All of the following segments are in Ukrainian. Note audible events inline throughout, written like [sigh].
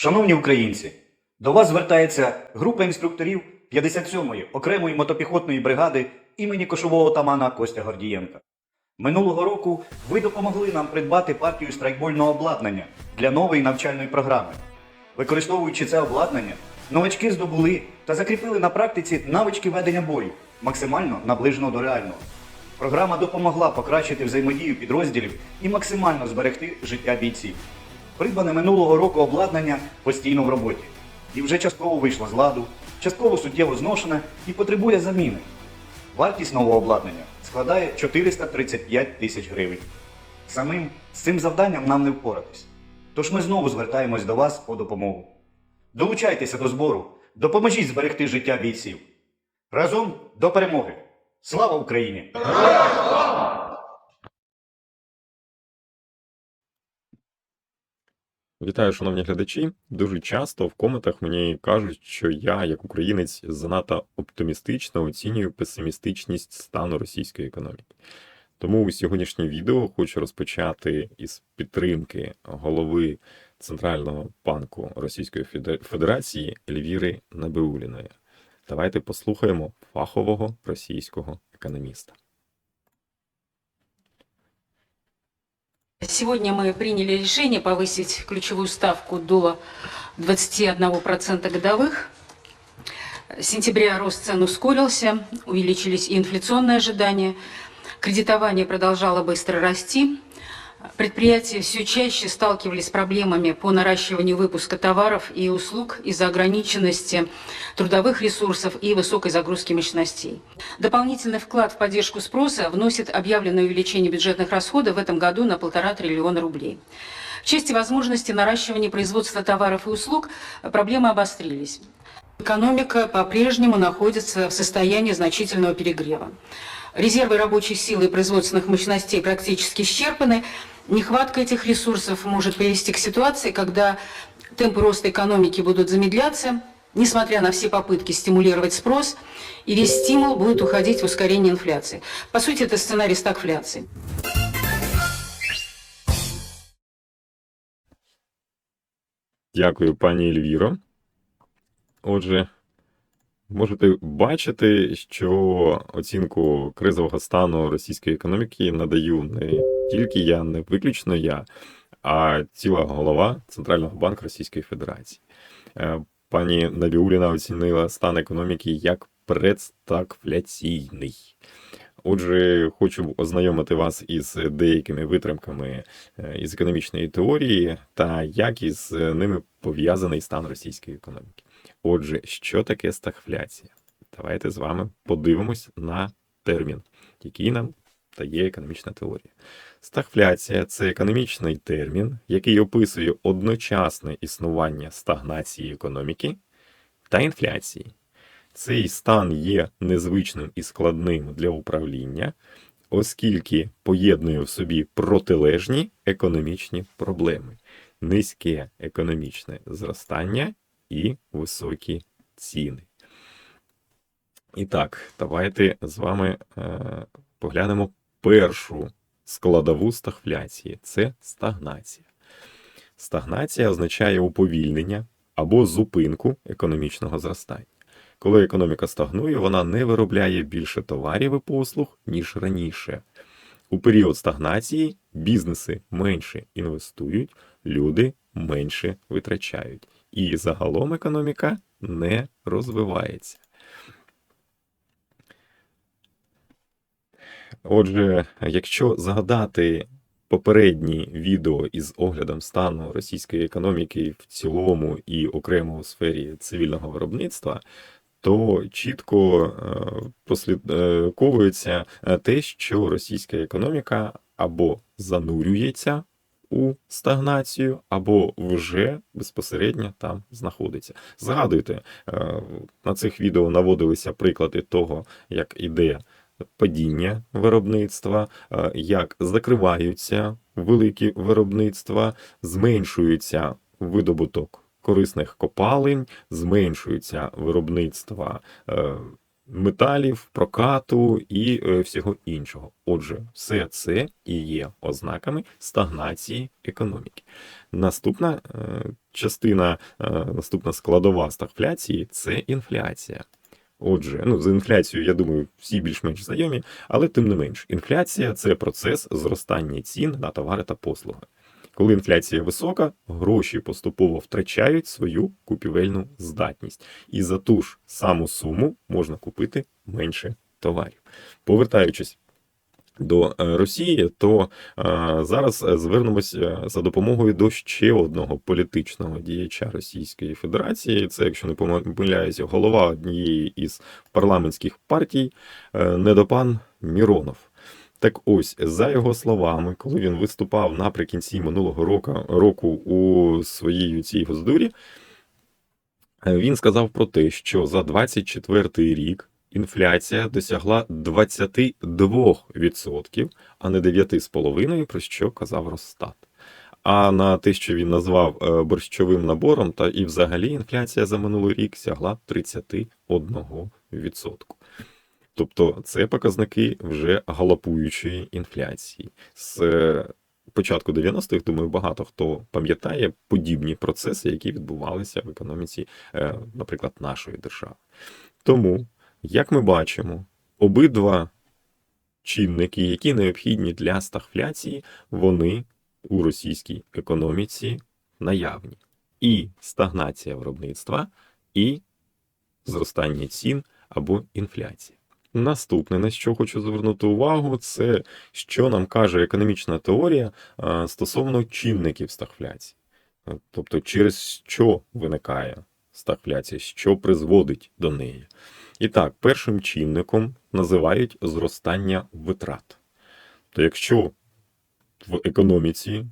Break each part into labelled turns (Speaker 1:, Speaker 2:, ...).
Speaker 1: Шановні українці, до вас звертається група інструкторів 57-ї окремої мотопіхотної бригади імені кошового отамана Костя Гордієнка. Минулого року ви допомогли нам придбати партію страйкбольного обладнання для нової навчальної програми. Використовуючи це обладнання, новачки здобули та закріпили на практиці навички ведення бою, максимально наближено до реального. Програма допомогла покращити взаємодію підрозділів і максимально зберегти життя бійців. Придбане минулого року обладнання постійно в роботі і вже частково вийшло з ладу, частково суттєво зношене і потребує заміни. Вартість нового обладнання складає 435 тисяч гривень. Самим з цим завданням нам не впоратись. Тож ми знову звертаємось до вас по допомогу. Долучайтеся до збору, допоможіть зберегти життя бійців. Разом до перемоги! Слава Україні!
Speaker 2: Вітаю, шановні глядачі. Дуже часто в коментах мені кажуть, що я, як українець, занадто оптимістично оцінюю песимістичність стану російської економіки. Тому сьогоднішнє відео хочу розпочати із підтримки голови Центрального банку Російської Феде- Федерації Ельвіри Набиуліної. Давайте послухаємо фахового російського економіста.
Speaker 3: Сегодня мы приняли решение повысить ключевую ставку до 21% годовых. С сентября рост цен ускорился, увеличились и инфляционные ожидания. Кредитование продолжало быстро расти. Предприятия все чаще сталкивались с проблемами по наращиванию выпуска товаров и услуг из-за ограниченности трудовых ресурсов и высокой загрузки мощностей. Дополнительный вклад в поддержку спроса вносит объявленное увеличение бюджетных расходов в этом году на полтора триллиона рублей. В части возможности наращивания производства товаров и услуг проблемы обострились. Экономика по-прежнему находится в состоянии значительного перегрева. Резервы рабочей силы и производственных мощностей практически исчерпаны. Нехватка этих ресурсов может привести к ситуации, когда темпы роста экономики будут замедляться, несмотря на все попытки стимулировать спрос, и весь стимул будет уходить в ускорение инфляции. По сути, это сценарий стагфляции.
Speaker 2: Дякую, пані Ельвіро. Отже, можете бачити, що оцінку кризового стану російської економіки надаю не тільки я, не виключно я, а ціла голова Центрального банку Російської Федерації. Е, Пані Набіуліна оцінила стан економіки як предстагфляційний. Отже, хочу ознайомити вас із деякими витримками е, із економічної теорії та як із ними пов'язаний стан російської економіки. Отже, що таке стагфляція? Давайте з вами подивимось на термін, який нам дає економічна теорія. Стагфляція це економічний термін, який описує одночасне існування стагнації економіки та інфляції. Цей стан є незвичним і складним для управління, оскільки поєднує в собі протилежні економічні проблеми: низьке економічне зростання і високі ціни. І так, давайте з вами е, поглянемо першу складову стагфляції це стагнація. Стагнація означає уповільнення або зупинку економічного зростання. Коли економіка стагнує, вона не виробляє більше товарів і послуг, ніж раніше. У період стагнації бізнеси менше інвестують, люди менше витрачають. І загалом економіка не розвивається. Отже, якщо згадати попередні відео із оглядом стану російської економіки в цілому і окремо у сфері цивільного виробництва, то чітко е, прослідковується е, те, що російська економіка або занурюється у стагнацію, або вже безпосередньо там знаходиться. Згадуйте, е, на цих відео наводилися приклади того, як іде падіння виробництва, е, як закриваються великі виробництва, зменшується видобуток корисних копалень, зменшується виробництво е, металів, прокату і е, всього іншого. Отже, все це і є ознаками стагнації економіки. Наступна е, частина, е, наступна складова стагфляції це інфляція. Отже, ну, з інфляцією, я думаю, всі більш-менш знайомі, але тим не менш, інфляція це процес зростання цін на товари та послуги. Коли інфляція висока, гроші поступово втрачають свою купівельну здатність, і за ту ж саму суму можна купити менше товарів. Повертаючись до е, Росії, то е, зараз е, звернемося за допомогою до ще одного політичного діяча Російської Федерації. Це, якщо не помиляюся, голова однієї із парламентських партій, недопан Міронов. Так ось, за його словами, коли він виступав наприкінці минулого року, року у своїй цій госдурі, він сказав про те, що за 24 рік інфляція досягла 22%, а не 9,5%, про що казав Росстат. А на те, що він назвав е, борщовим набором, та і взагалі інфляція за минулий рік сягла 31%. Тобто це показники вже галопуючої інфляції. З е, початку 90-х, думаю, багато хто пам'ятає подібні процеси, які відбувалися в економіці, е, наприклад, нашої держави. Тому, як ми бачимо, обидва чинники, які необхідні для стагфляції, вони у російській економіці наявні. І стагнація виробництва, і зростання цін або інфляція. Наступне, на що хочу звернути увагу, це що нам каже економічна теорія стосовно чинників стагфляції. Тобто, через що виникає стагфляція, що призводить до неї. І так, першим чинником називають зростання витрат. То якщо в економіці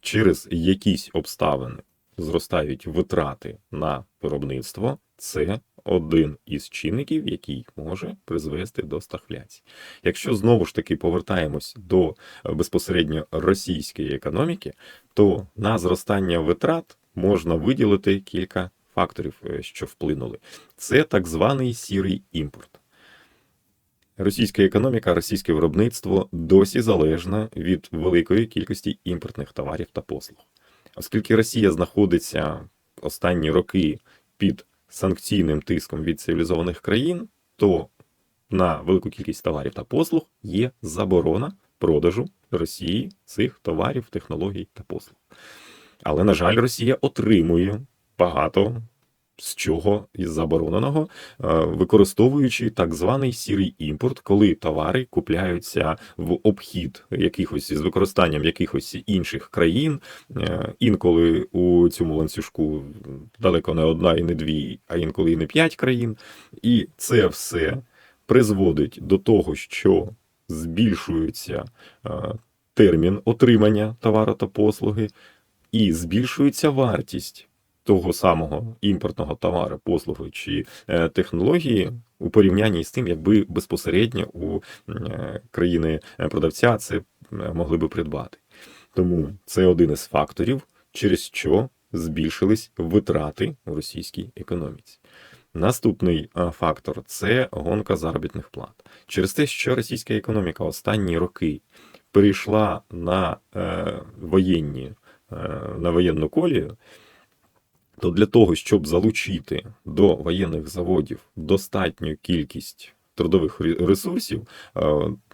Speaker 2: через якісь обставини зростають витрати на виробництво, це один із чинників, який може призвести до стагфляції. Якщо знову ж таки повертаємось до е, безпосередньо російської економіки, то на зростання витрат можна виділити кілька факторів, е, що вплинули. Це так званий сірий імпорт. Російська економіка, російське виробництво досі залежна від великої кількості імпортних товарів та послуг. Оскільки Росія знаходиться останні роки під санкційним тиском від цивілізованих країн, то на велику кількість товарів та послуг є заборона продажу Росії цих товарів, технологій та послуг. Але, на жаль, Росія отримує багато з чого із забороненого, е, використовуючи так званий сірий імпорт, коли товари купляються в обхід якихось з використанням якихось інших країн. Е, Інколи у цьому ланцюжку далеко не одна і не дві, а інколи і не п'ять країн. І це все призводить до того, що збільшується е, термін отримання товару та послуги, і збільшується вартість того самого імпортного товару, послуги чи е, технології у порівнянні з тим, якби безпосередньо у е, країни продавця це е, могли би придбати. Тому це один із факторів, через що збільшились витрати у російській економіці. Наступний фактор це гонка заробітних плат. Через те, що російська економіка останні роки перейшла на е, воєнні, е, на воєнну колію, то для того, щоб залучити до воєнних заводів достатню кількість трудових ресурсів, е,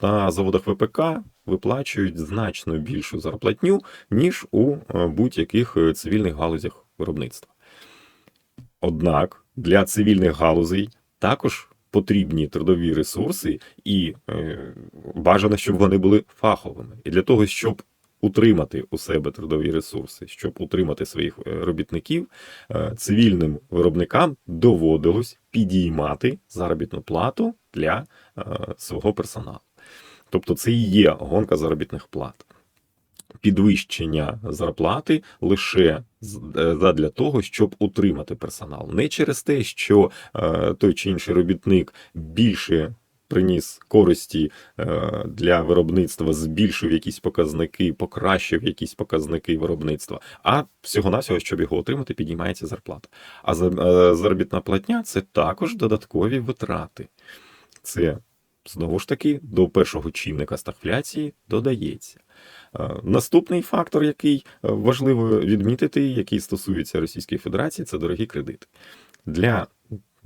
Speaker 2: на заводах ВПК виплачують значно більшу зарплатню, ніж у е, будь-яких е, цивільних галузях виробництва. Однак для цивільних галузей також потрібні трудові ресурси, і бажано, щоб вони були фаховими. І для того, щоб утримати у себе трудові ресурси, щоб утримати своїх е, робітників, е, цивільним виробникам доводилось підіймати заробітну плату для е, свого персоналу. Тобто це і є гонка заробітних плат. Підвищення зарплати лише задля того, щоб утримати персонал. Не через те, що той чи інший робітник більше приніс користі е, для виробництва, збільшив якісь показники, покращив якісь показники виробництва. А всього-навсього, щоб його отримати, підіймається зарплата. А е, заробітна платня це також додаткові витрати. Це знову ж таки до першого чинника стагфляції додається. Е, Наступний фактор, який важливо відмітити, який стосується Російської Федерації, це дорогі кредити. Для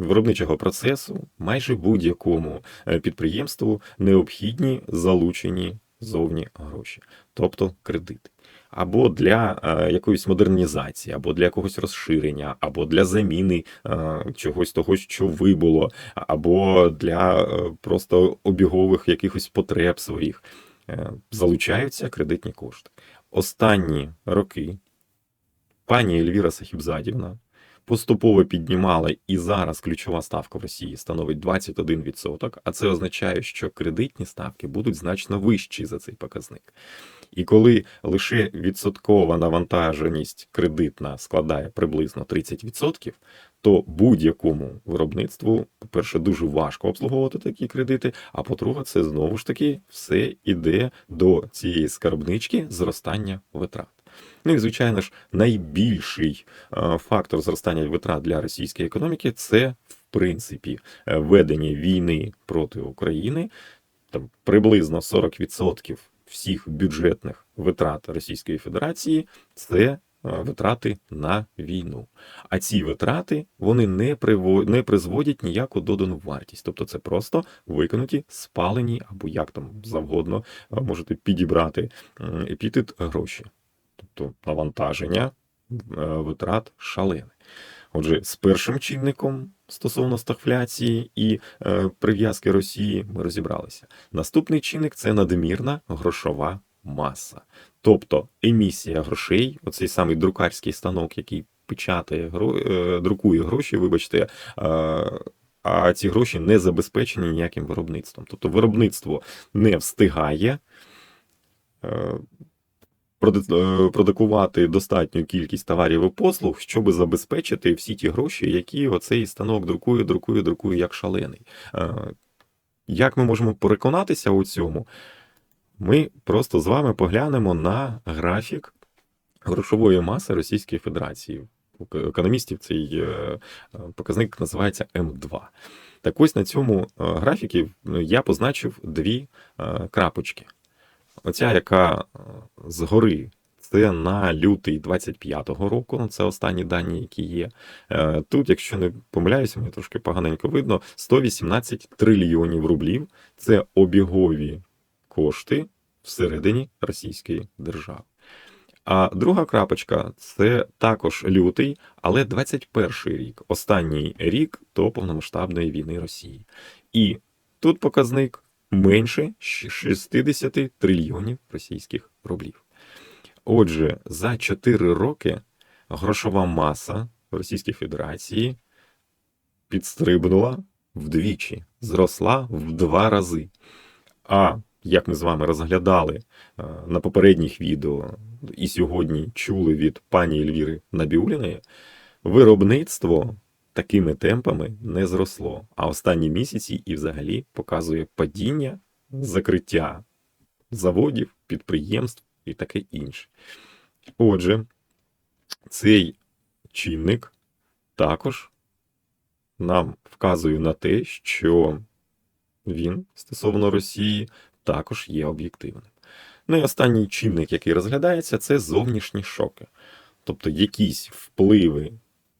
Speaker 2: виробничого процесу майже будь-якому е, підприємству необхідні залучені зовні гроші, тобто кредити. Або для е, якоїсь модернізації, або для якогось розширення, або для заміни е, чогось того, що вибуло, або для е, просто обігових якихось потреб своїх. Е, залучаються кредитні кошти. Останні роки пані Ельвіра Сахібзадівна поступово піднімала, і зараз ключова ставка в Росії становить 21%, а це означає, що кредитні ставки будуть значно вищі за цей показник. І коли лише відсоткова навантаженість кредитна складає приблизно 30%, то будь-якому виробництву, по-перше, дуже важко обслуговувати такі кредити, а по-друге, це знову ж таки все йде до цієї скарбнички зростання витрат. Ну і звичайно ж, найбільший е, фактор зростання витрат для російської економіки це в принципі е, ведення війни проти України. Там приблизно 40% всіх бюджетних витрат Російської Федерації це е, витрати на війну. А ці витрати вони не приво... не призводять ніяку додану вартість. Тобто це просто виконуті, спалені або як там завгодно можете підібрати епітет гроші. Тобто навантаження е, витрат шалене. Отже, з першим чинником стосовно стагфляції і е, прив'язки Росії ми розібралися. Наступний чинник це надмірна грошова маса. Тобто емісія грошей, оцей самий друкарський станок, який печатає, е, друкує гроші, вибачте, а ці гроші не забезпечені ніяким виробництвом. Тобто виробництво не встигає. Е, продукувати достатню кількість товарів і послуг, щоб забезпечити всі ті гроші, які оцей станок друкує, друкує, друкує як шалений. Е, Як ми можемо переконатися у цьому? Ми просто з вами поглянемо на графік грошової маси Російської Федерації. У економістів цей е, показник називається М2. Так ось на цьому графікі я позначив дві крапочки. Оця, яка е, згори, це на лютий 25-го року, ну, це останні дані, які є. Е, Тут, якщо не помиляюся, мені трошки поганенько видно, 118 трильйонів рублів це обігові кошти всередині Російської держави. А друга крапочка це також лютий, але 21 рік, останній рік до повномасштабної війни Росії. І тут показник менше 60 трильйонів російських рублів. Отже, за 4 роки грошова маса Російської Федерації підстрибнула вдвічі, зросла в два рази. А як ми з вами розглядали е, на попередніх відео і сьогодні чули від пані Ельвіри Набіуліної, виробництво такими темпами не зросло. А останні місяці і взагалі показує падіння, закриття заводів, підприємств і таке інше. Отже, цей чинник також нам вказує на те, що він стосовно Росії також є об'єктивним. Ну і останній чинник, який розглядається, це зовнішні шоки, тобто якісь впливи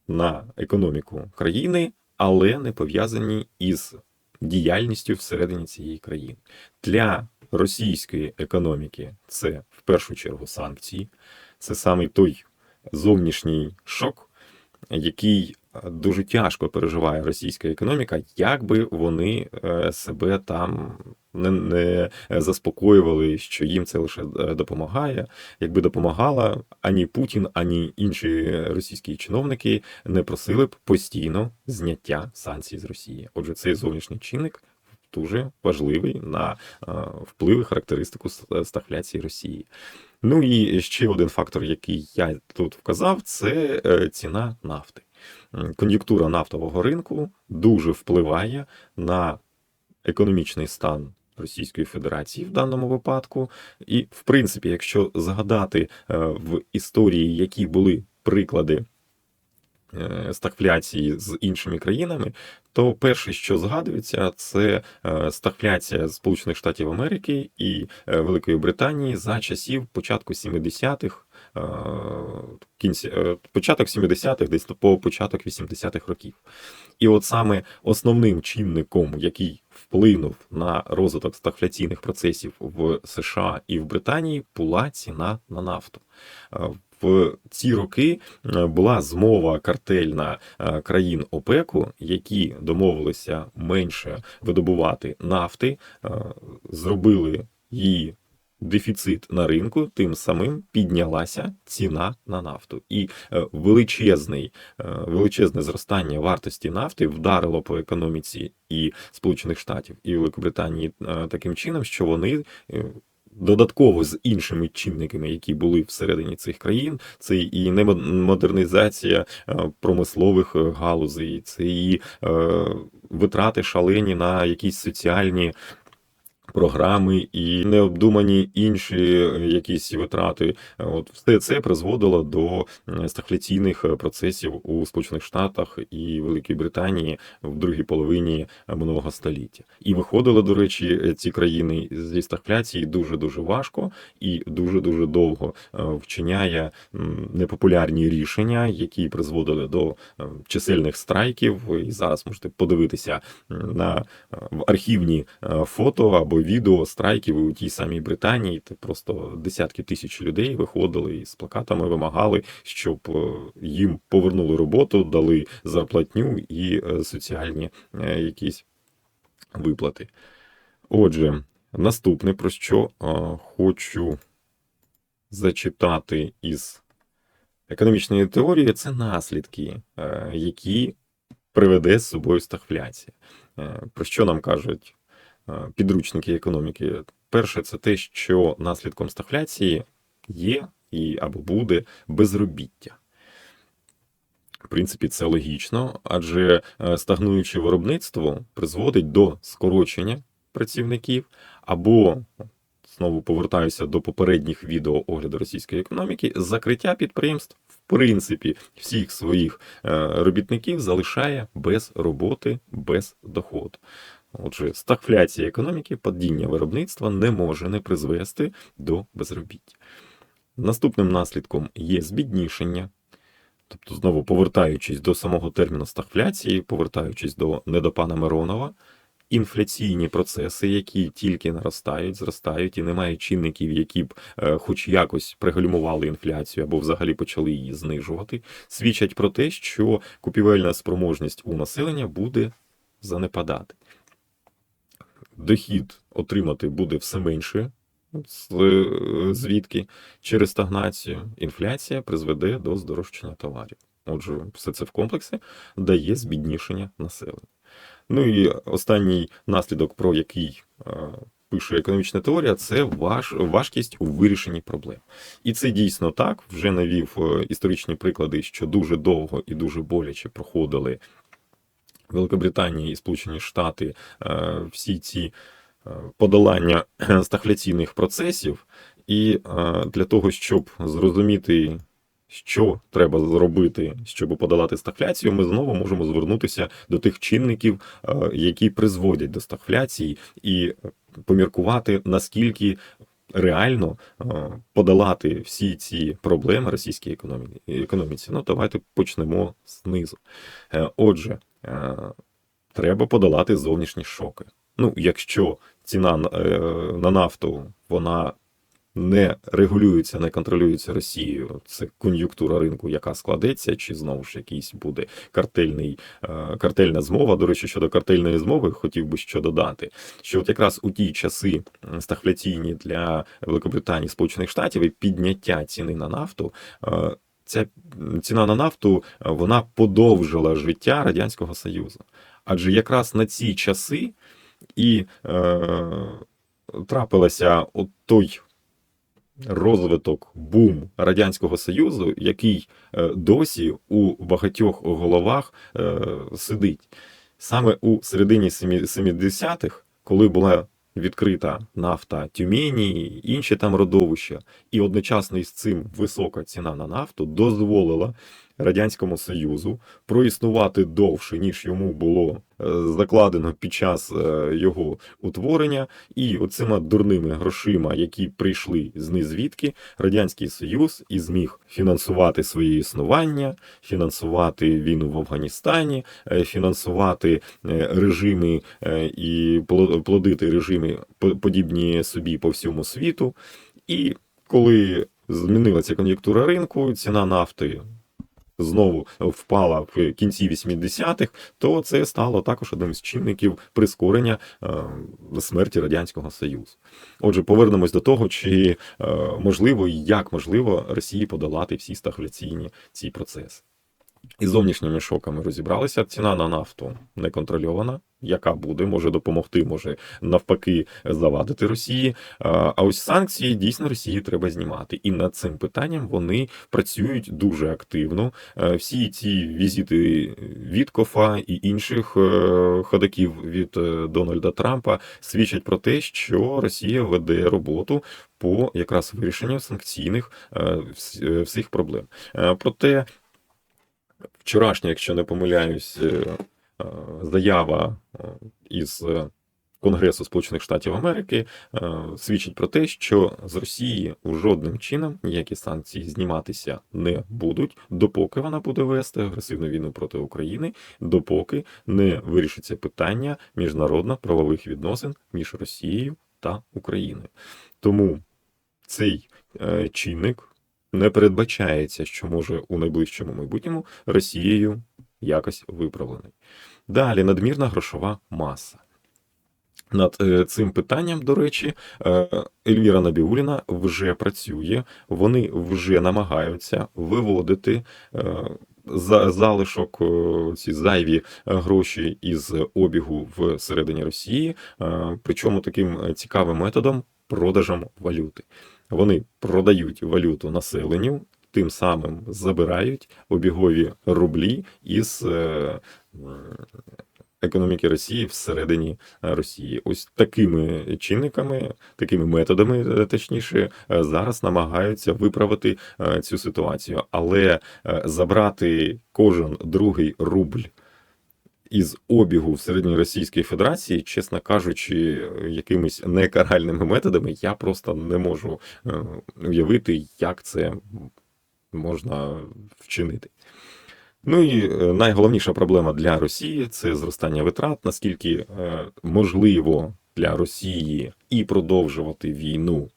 Speaker 2: на економіку країни, але не пов'язані із діяльністю всередині цієї країни. Для російської економіки це в першу чергу санкції, це саме той зовнішній шок, який е, дуже тяжко переживає російська економіка, як би вони е, себе там не, не заспокоювали, що їм це лише е, допомагає. Якби допомагала, ані Путін, ані інші російські чиновники не просили б постійно зняття санкцій з Росії. Отже, цей зовнішній чинник дуже важливий на е, вплив і характеристику с- стагфляції Росії. Ну і ще один фактор, який я тут вказав, це е, ціна нафти. Кон'юнктура нафтового ринку дуже впливає на економічний стан Російської Федерації в даному випадку. І, в принципі, якщо згадати е, в історії, які були приклади е, стагфляції з іншими країнами, то перше, що згадується, це е, стагфляція Сполучених Штатів Америки і Великої Британії за часів початку 70-х, е, кінці, е, початок 70-х, десь по початок 80-х років. І от саме основним чинником, який вплинув на розвиток стагфляційних процесів в США і в Британії, була ціна на нафту. Е, В ці роки е, була змова картельна е, країн ОПЕКу, які домовилися менше видобувати нафти, е, зробили її дефіцит на ринку, тим самим піднялася ціна на нафту. І е, величезний, е, величезне зростання вартості нафти вдарило по економіці і Сполучених Штатів, і Великобританії е, таким чином, що вони. Додатково з іншими чинниками, які були всередині цих країн, це і модернізація промислових галузей, це і витрати шалені на якісь соціальні програми і необдумані інші е, якісь витрати. От все це призводило до е, стагфляційних е, процесів у Сполучених Штатах і Великій Британії в другій половині минулого століття. І виходили, до речі, ці країни зі стагфляції дуже дуже важко і дуже дуже довго вчиняє непопулярні рішення, які призводили до чисельних страйків. І зараз можете подивитися на архівні фото або відео страйків у тій самій Британії, просто десятки тисяч людей виходили і з плакатами вимагали, щоб е, їм повернули роботу, дали зарплатню і е, соціальні е, якісь виплати. Отже, наступне, про що хочу зачитати із економічної теорії, це наслідки, які приведе з собою стагфляція. Про що нам кажуть підручники економіки? Перше, це те, що наслідком стагфляції є і або буде безробіття. В принципі, це логічно, адже е, стагнуюче виробництво призводить до скорочення працівників, або знову повертаюся до попередніх відео огляду російської економіки, закриття підприємств, в принципі, всіх своїх е, робітників залишає без роботи, без доходу. Отже, стагфляція економіки, падіння виробництва не може не призвести до безробіття. Наступним наслідком є збіднішення. Тобто, знову повертаючись до самого терміну стагфляції, повертаючись до недопана Миронова, інфляційні процеси, які тільки наростають, зростають, і немає чинників, які б е, хоч якось пригальмували інфляцію або взагалі почали її знижувати, свідчать про те, що купівельна спроможність у населення буде занепадати. Дохід отримати буде все менше. Звідки через стагнацію інфляція призведе до здорожчання товарів. Отже, все це в комплексі дає збіднішення населення. Ну і останній наслідок, про який е, пише економічна теорія, це важ, важкість у вирішенні проблем. І це дійсно так. Вже навів е, історичні приклади, що дуже довго і дуже боляче проходили Великобританія і Сполучені Штати е, всі ці е, подолання [clears throat] стагфляційних процесів, і е, для того, щоб зрозуміти, що треба зробити, щоб подолати стагфляцію, ми знову можемо звернутися до тих чинників, які призводять до стагфляції, і поміркувати, наскільки реально подолати всі ці проблеми російській економі- економіці. Ну, давайте почнемо знизу. Е, Отже, е, треба подолати зовнішні шоки. Ну, якщо ціна е, на нафту вона не регулюється, не контролюється Росією, це кон'юнктура ринку, яка складеться, чи знову ж якийсь буде картельний, е, картельна змова. До речі, щодо картельної змови, хотів би що додати, що от якраз у ті часи стагфляційні для Великобританії Сполучених Штатів і підняття ціни на нафту. е, Ця ціна на нафту е, вона подовжила життя Радянського Союзу. Адже якраз на ці часи і е, трапилася от той розвиток, бум Радянського Союзу, який е, досі у багатьох головах е, сидить. Саме у середині 70-х коли була відкрита нафта Тюмені, інші там родовища, і одночасно із цим висока ціна на нафту дозволила Радянському Союзу проіснувати довше, ніж йому було е, закладено під час е, його утворення, і оцими дурними грошима, які прийшли з незвідки, Радянський Союз і зміг фінансувати своє існування, фінансувати війну в Афганістані, е, фінансувати режими і пло- плодити режими по- подібні собі по всьому світу. І коли змінилася кон'юнктура ринку, ціна нафти знову впала в кінці 80-х, то це стало також одним з чинників прискорення е, смерті Радянського Союзу. Отже, повернемось до того, чи е, можливо і як можливо Росії подолати всі стагфляційні ці процеси. Із зовнішніми шоками розібралися. Ціна на нафту не контрольована. Яка буде, може допомогти, може навпаки завадити Росії. А ось санкції дійсно Росії треба знімати. І над цим питанням вони працюють дуже активно. Е, Всі ці візити Віткофа і інших е, ходаків від е, Дональда Трампа свідчать про те, що Росія веде роботу по якраз вирішенню санкційних всіх проблем. Проте вчорашня, якщо не помиляюсь, е, е, заява е, із Конгресу Сполучених Штатів Америки свідчить про те, що з Росії жодним чином ніякі санкції зніматися не будуть, допоки вона буде вести агресивну війну проти України, допоки не вирішиться питання міжнародно-правових відносин між Росією та Україною. Тому цей чинник не передбачається, що може у найближчому майбутньому Росією якось виправлений. Далі надмірна грошова маса. Над е, цим питанням, до речі, е, Ельвіра Набіуліна вже працює, вони вже намагаються виводити е, залишок ці зайві гроші із обігу всередині Росії, причому таким цікавим методом продажем валюти. Вони продають валюту населенню, тим самим забирають обігові рублі із е, економіки Росії всередині е, Росії. Ось такими чинниками, такими методами, е, точніше, е, зараз намагаються виправити е, цю ситуацію, але е, забрати кожен другий рубль. Із обігу всередині Російської Федерації, чесно кажучи, якимись некаральними методами, я просто не можу е, уявити, як це можна вчинити. Ну і е, найголовніша проблема для Росії це зростання витрат, наскільки е, можливо для Росії і продовжувати війну,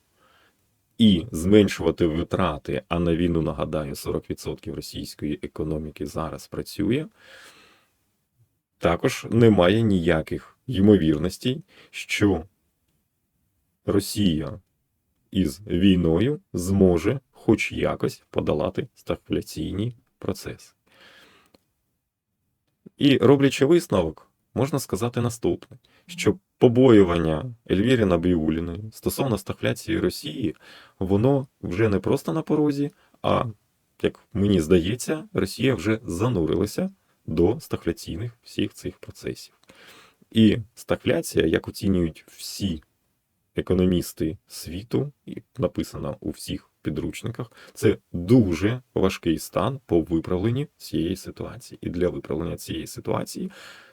Speaker 2: і зменшувати витрати. А на війну нагадаю, 40% російської економіки зараз працює. Також немає ніяких ймовірностей, що Росія із війною зможе хоч якось подолати стагфляційні процеси. І роблячи висновок, можна сказати наступне: що побоювання Ельвіри Набіуліної стосовно стагфляції Росії, воно вже не просто на порозі, а як мені здається, Росія вже занурилася до стагфляційних всіх цих процесів. І стагфляція, як оцінюють всі економісти світу, і написано у всіх підручниках, це дуже важкий стан по виправленні цієї ситуації. І для виправлення цієї ситуації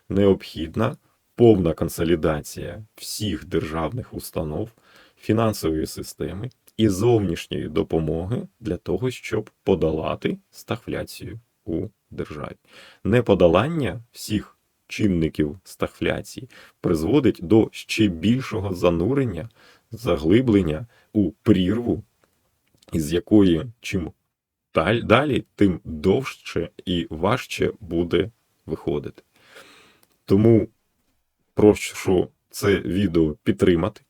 Speaker 2: необхідна повна консолідація всіх державних установ, фінансової системи і зовнішньої допомоги для того, щоб подолати стагфляцію у державі. Неподолання всіх чинників стагфляції призводить до ще більшого занурення, заглиблення у прірву, із якої чим далі, тим довше і важче буде виходити. Тому прошу це відео підтримати,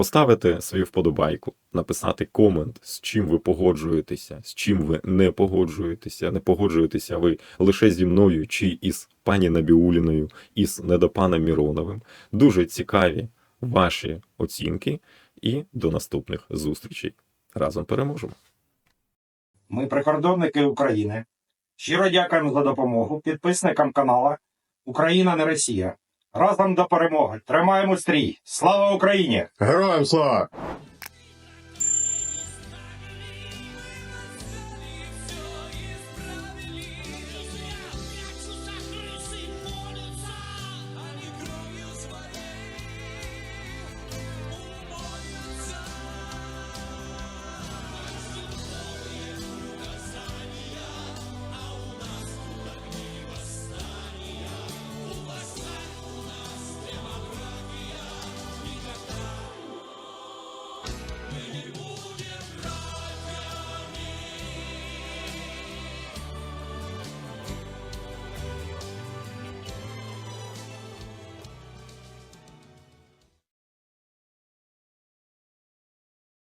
Speaker 2: поставити свою вподобайку, написати комент, з чим ви погоджуєтеся, з чим ви не погоджуєтеся. Не погоджуєтеся ви лише зі мною чи із пані Набіуліною, із недопаном Міроновим. Дуже цікаві ваші оцінки, і до наступних зустрічей. Разом переможемо.
Speaker 4: Ми прикордонники України. Щиро дякуємо за допомогу підписникам канала Україна не Росія. Разом до перемоги. Тримаємо стрій. Слава Україні!
Speaker 5: Героям слава!